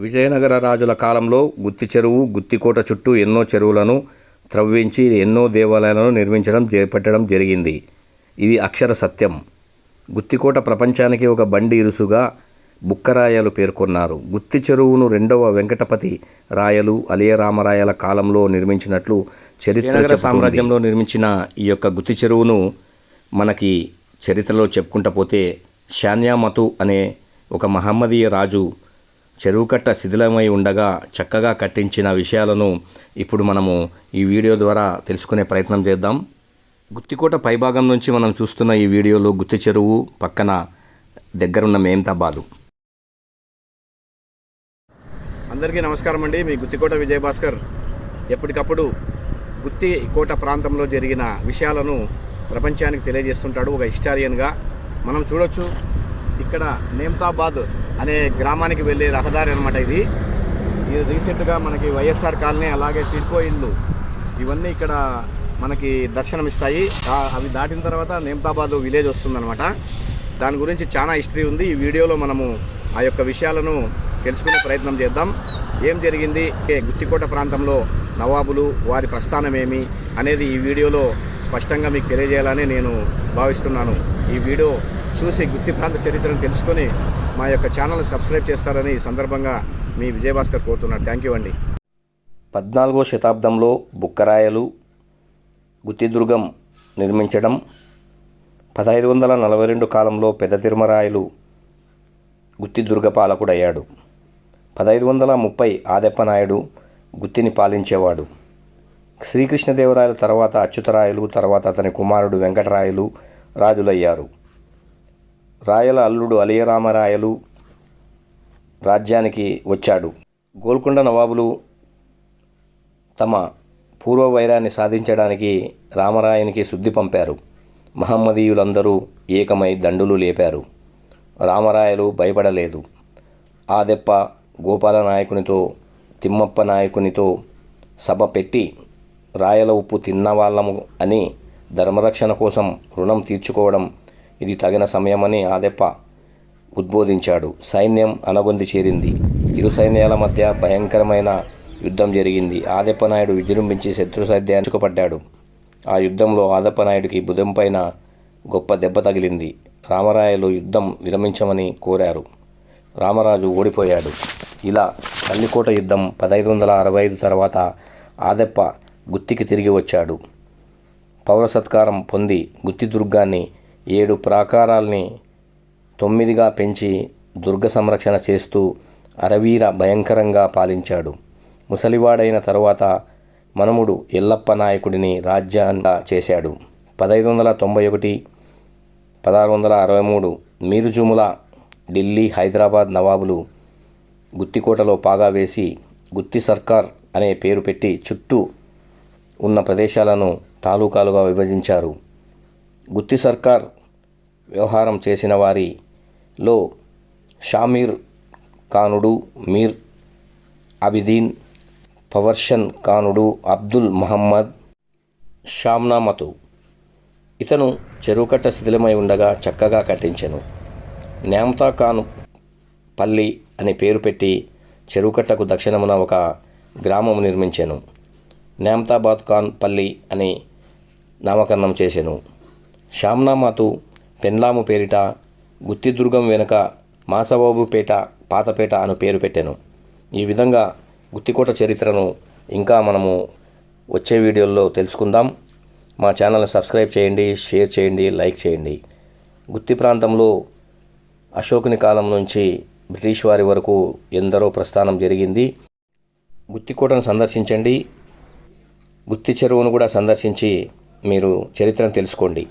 విజయనగర రాజుల కాలంలో గుత్తి చెరువు గుత్తికోట చుట్టూ ఎన్నో చెరువులను త్రవ్వించి ఎన్నో దేవాలయాలను నిర్మించడం చేపట్టడం జరిగింది. ఇది అక్షర సత్యం. గుత్తికోట ప్రపంచానికి ఒక బండి ఇరుసుగా బుక్కరాయలు పేర్కొన్నారు. గుత్తి చెరువును రెండవ వెంకటపతి రాయలు అలియరామరాయల కాలంలో నిర్మించినట్లు చరిత్ర సామ్రాజ్యంలో నిర్మించిన ఈ యొక్క గుత్తి చెరువును మనకి చరిత్రలో చెప్పుకుంటా పోతే షాన్యామతు అనే ఒక మహమ్మదీయ రాజు చెరువు కట్ట శిథిలమై ఉండగా చక్కగా కట్టించిన విషయాలను ఇప్పుడు మనము ఈ వీడియో ద్వారా తెలుసుకునే ప్రయత్నం చేద్దాం. గుత్తికోట పైభాగం నుంచి మనం చూస్తున్న ఈ వీడియోలో గుత్తి చెరువు పక్కన దగ్గరున్న మేమ్తాబాదు అందరికీ నమస్కారం అండి. మీ గుత్తికోట విజయభాస్కర్. ఎప్పటికప్పుడు గుత్తి కోట ప్రాంతంలో జరిగిన విషయాలను ప్రపంచానికి తెలియజేస్తుంటాడు. ఒక హిస్టారియన్గా మనం చూడొచ్చు. ఇక్కడ నేమ్తాబాద్ అనే గ్రామానికి వెళ్ళే రహదారి అనమాట ఇది. ఇది రీసెంట్గా మనకి వైఎస్ఆర్ కాలనీ అలాగే టిడ్కో ఇండ్లు ఇవన్నీ ఇక్కడ మనకి దర్శనమిస్తాయి. అవి దాటిన తర్వాత నేమ్తాబాద్ విలేజ్ వస్తుందన్నమాట. దాని గురించి చాలా హిస్టరీ ఉంది. ఈ వీడియోలో మనము ఆ యొక్క విషయాలను తెలుసుకునే ప్రయత్నం చేద్దాం. ఏం జరిగింది? ఏ గుత్తికోట ప్రాంతంలో నవాబులు వారి ప్రస్థానం ఏమి అనేది ఈ వీడియోలో స్పష్టంగా మీకు తెలియజేయాలని నేను భావిస్తున్నాను. ఈ వీడియో చూసి గుత్తి ప్రాంత చరిత్రను తెలుసుకొని మా యొక్క ఛానల్ సబ్స్క్రైబ్ చేస్తారని ఈ సందర్భంగా మీ విజయభాస్కర్ కోరుతున్నాను థ్యాంక్ యూ అండి. పద్నాలుగో శతాబ్దంలో బుక్కరాయలు గుత్తిదుర్గం నిర్మించడం పదహైదు వందల నలభై రెండు కాలంలో పెద్ద తిరుమరాయలు గుత్తిదుర్గ పాలకుడయ్యాడు. పదహైదు వందల ముప్పై ఆదెప్పనాయుడు గుత్తిని పాలించేవాడు. శ్రీకృష్ణదేవరాయల తర్వాత అచ్యుతరాయలు తర్వాత అతని కుమారుడు వెంకటరాయలు రాజులయ్యారు. రాయల అల్లుడు అలియరామరాయలు రాజ్యానికి వచ్చాడు. గోల్కొండ నవాబులు తమ పూర్వ వైరాన్ని సాధించడానికి రామరాయనికి శుద్ధి పంపారు. మహమ్మదీయులందరూ ఏకమై దండులు లేపారు. రామరాయలు భయపడలేదు. ఆదెప్ప గోపాల నాయకునితో తిమ్మప్ప నాయకునితో సభ పెట్టి రాయల ఉప్పు తిన్నవాళ్ళము అని ధర్మరక్షణ కోసం రుణం తీర్చుకోవడం ఇది తగిన సమయమని ఆదెప్ప ఉద్బోధించాడు. సైన్యం అనగొంది చేరింది. ఇరు సైన్యాల మధ్య భయంకరమైన యుద్ధం జరిగింది. ఆదెప్పనాయుడు విజృంభించి శత్రు సైన్యాన్ని ఆ యుద్ధంలో ఆదప్పనాయుడికి భుజం పైన గొప్ప దెబ్బ తగిలింది. రామరాయలు యుద్ధం విరమించమని కోరారు. రామరాజు ఓడిపోయాడు. ఇలా కల్లికోట యుద్ధం పదహైదు వందల అరవై ఐదు తర్వాత ఆదెప్ప గుత్తికి తిరిగి వచ్చాడు. పౌర సత్కారం పొంది గుత్తి దుర్గాన్ని ఏడు ప్రాకారాల్ని తొమ్మిదిగా పెంచి దుర్గ సంరక్షణ చేస్తూ అరవీర భయంకరంగా పాలించాడు. ముసలివాడైన తరువాత మనముడు ఎల్లప్ప నాయకుడిని రాజ్యాంగ చేశాడు. పదహైదు వందల తొంభై ఒకటి పదహారు వందల అరవై మూడు మీరుజుముల ఢిల్లీ హైదరాబాద్ నవాబులు గుత్తికోటలో పాగా వేసి గుత్తి సర్కార్ అనే పేరు పెట్టి చుట్టూ ఉన్న ప్రదేశాలను తాలూకాలుగా విభజించారు. గుత్తి సర్కార్ వ్యవహారం చేసిన వారిలో షామీర్ ఖానుడు మీర్ అబిదీన్ పవర్షన్ ఖానుడు అబ్దుల్ మహమ్మద్ షామ్నామతు. ఇతను చెరువుకట్ట శిథిలమై ఉండగా చక్కగా కట్టించెను. న్యామ్తా ఖాన్ పల్లి అని పేరు పెట్టి చెరువుకట్టకు దక్షిణమున ఒక గ్రామము నిర్మించాను. న్యామ్తాబాద్ ఖాన్ పల్లి అని నామకరణం చేసెను. షామ్నామాతు పెన్లాము పేరిట గుత్తిదుర్గం వెనుక మాసబాబుపేట పాతపేట అను పేరు పెట్టాను. ఈ విధంగా గుత్తికోట చరిత్రను ఇంకా మనము వచ్చే వీడియోల్లో తెలుసుకుందాం. మా ఛానల్ని సబ్స్క్రైబ్ చేయండి షేర్ చేయండి లైక్ చేయండి. గుత్తి ప్రాంతంలో అశోకుని కాలం నుంచి బ్రిటిష్ వారి వరకు ఎందరో ప్రస్థానం జరిగింది. గుత్తికోటను సందర్శించండి. గుత్తి చెరువును కూడా సందర్శించి మీరు చరిత్రను తెలుసుకోండి.